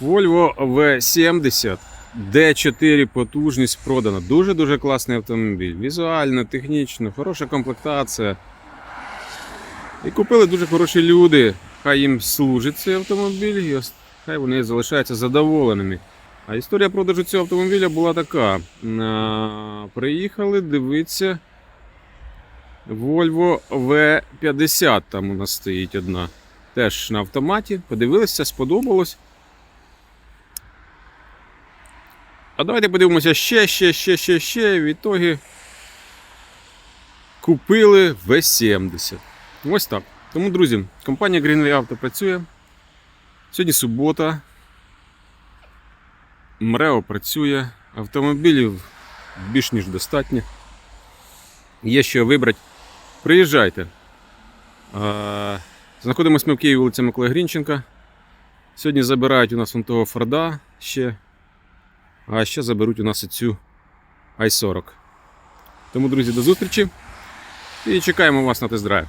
Volvo V70 D4 потужність продана. Дуже-дуже класний автомобіль. Візуально, технічно, хороша комплектація. І купили дуже хороші люди. Хай їм служить цей автомобіль, і хай вони залишаються задоволеними. А історія продажу цього автомобіля була така. Приїхали дивитися Volvo V50 там у нас стоїть одна. Теж на автоматі. Подивилися, сподобалось. А давайте подивимося ще, ще, ще, ще, ще. В ітогі купили V70. Ось так. Тому, друзі, компанія Greenway Auto працює. Сьогодні субота. МРЕО працює. Автомобілів більш ніж достатньо. Є що вибрати. Приїжджайте. Знаходимося ми в Києві, вулиця Миколи Грінченка. Сьогодні забирають у нас вон того Форда ще. А ще заберуть у нас цю i40. Тому, друзі, до зустрічі і чекаємо вас на тест-драйв.